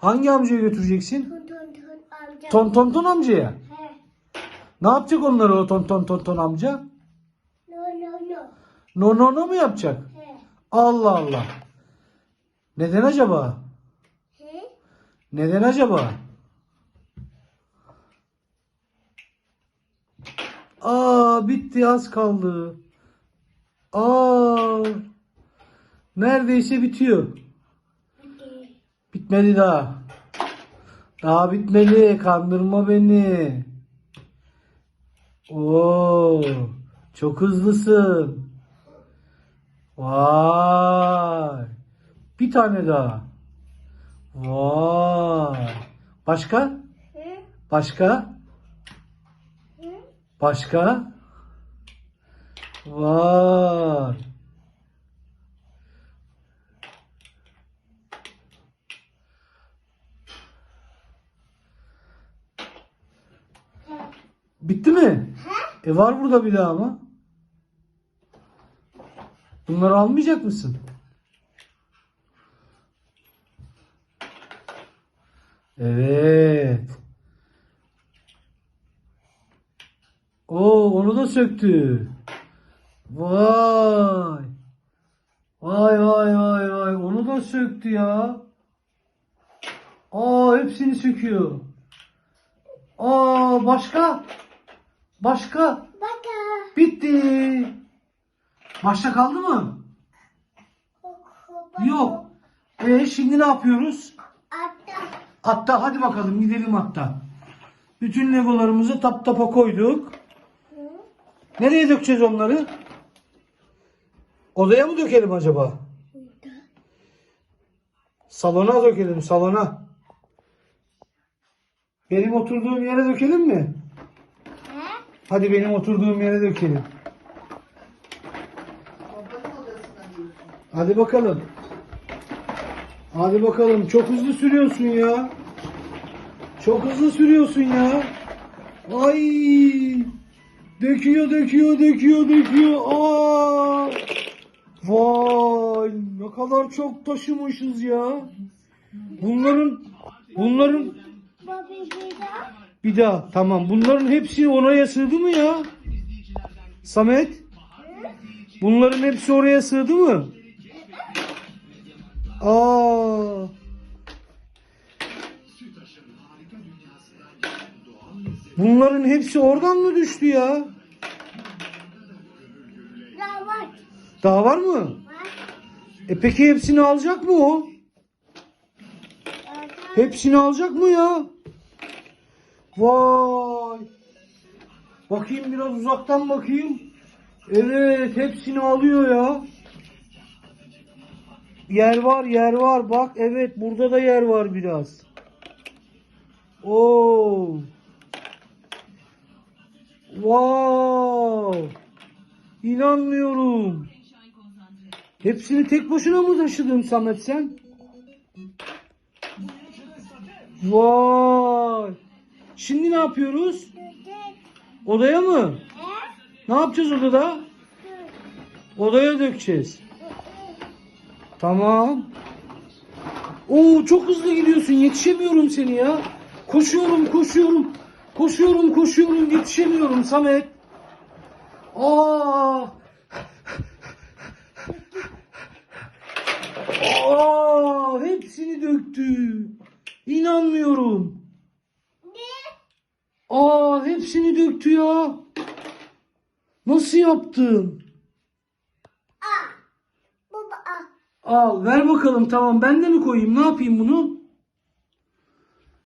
Hangi amcaya götüreceksin? Ton ton ton amcaya. He. Ne yapacak onları o ton ton ton ton amca? No no no. No no no mu yapacak? He. Allah Allah. Neden acaba? He. Neden acaba? Aa bitti az kaldı. Aa neredeyse bitiyor. Bitmedi daha. Daha bitmedi. Kandırma beni. Oo, çok hızlısın. Vay. Bir tane daha. Vay. Başka? Başka? Başka? Vay. Bitti mi? He? E var burada bir daha ama. Bunları almayacak mısın? Evet. Oo onu da söktü. Vay. Vay vay vay vay. Onu da söktü ya. Aa hepsini söküyor. Aa başka? Başka? Baka. Bitti. Başta kaldı mı? Yok. E şimdi ne yapıyoruz? Atta. Hatta hadi bakalım gidelim hatta. Bütün legolarımızı tap tapa koyduk. Nereye dökeceğiz onları? Odaya mı dökelim acaba? Salona dökelim salona. Benim oturduğum yere dökelim mi? Hadi benim oturduğum yere dökelim. Hadi bakalım. Hadi bakalım. Çok hızlı sürüyorsun ya. Çok hızlı sürüyorsun ya. Ay! Döküyor, döküyor, döküyor, döküyor. Aa! Vay! Ne kadar çok taşımışız ya. Bunların bunların. Bir daha tamam. Bunların hepsi oraya sığdı mı ya? Samet? Bunların hepsi oraya sığdı mı? Aa. Bunların hepsi oradan mı düştü ya? Daha var. Daha var mı? Var. E peki hepsini alacak mı o? Hepsini alacak mı ya? Vay. Bakayım biraz uzaktan bakayım. Evet hepsini alıyor ya. Yer var yer var bak evet burada da yer var biraz. Oo. Wow. İnanmıyorum. Hepsini tek başına mı taşıdın Samet sen? Vay. Şimdi ne yapıyoruz? Odaya mı? Ne yapacağız odada? Odaya dökeceğiz. Tamam. Oo çok hızlı gidiyorsun. Yetişemiyorum seni ya. Koşuyorum, koşuyorum. Koşuyorum, koşuyorum. Yetişemiyorum Samet. Aa! Aa! Hepsini döktü. İnanmıyorum. Aa, hepsini döktü ya. Nasıl yaptın? Ah. Baba ah. Al ver bakalım tamam ben de mi koyayım ne yapayım bunu?